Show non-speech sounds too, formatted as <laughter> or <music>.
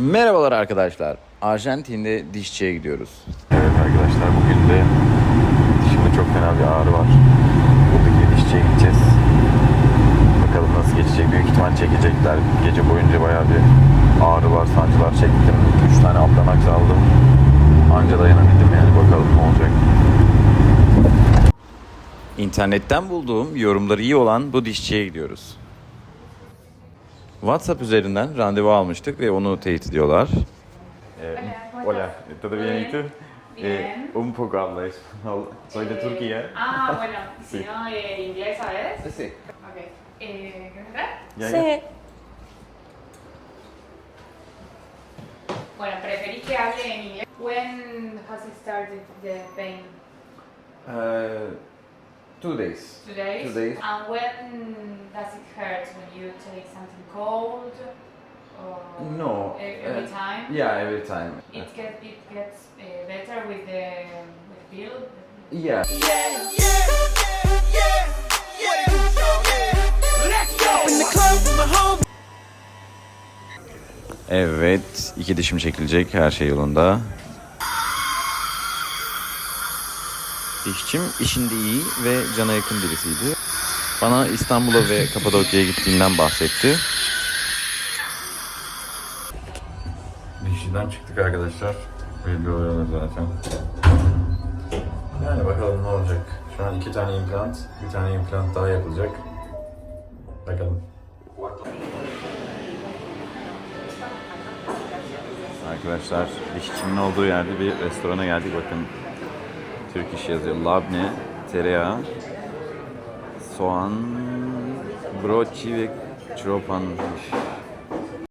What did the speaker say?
Merhabalar arkadaşlar. Arjantin'de dişçiye gidiyoruz. Evet arkadaşlar bugün de dişimde çok fena bir ağrı var. Buradaki dişçiye gideceğiz. Bakalım nasıl geçecek. Büyük ihtimal çekecekler. Gece boyunca bayağı bir ağrı var, sancılar çektim. 3 tane ablanak aldım. Anca dayanabildim yani. Bakalım ne olacak. İnternetten bulduğum yorumları iyi olan bu dişçiye gidiyoruz. WhatsApp üzerinden randevu almıştık ve onu teyit ediyorlar. Hola, ¿todo bien y tú? Bien. un poco habla español. <laughs> Soy de Turquía. Ah, <laughs> bueno, y si Sí. no, eh, inglés, ¿sabes? Sí. Ok. Eh, ¿Quieres entrar? Ya, ya. Bueno, preferís que hable en inglés. When has it started the pain? Uh, two days. Today? Two days. And when does it you take something cold? No. e- Every uh, time? Yeah, every time. It, get, it gets uh, better with the with pill? Yeah. Evet, iki dişim çekilecek. Her şey yolunda. Dişçim işinde iyi ve cana yakın birisiydi. Bana İstanbul'a ve Kapadokya'ya gittiğinden bahsetti. Dişçiden çıktık arkadaşlar. Belli oluyor zaten. Yani bakalım ne olacak. Şu an iki tane implant, bir tane implant daha yapılacak. Bakalım. Arkadaşlar dişçimin olduğu yerde bir restorana geldik bakın. Türk iş yazıyor. Labne, tereyağı, soğan, broçi ve çoropan.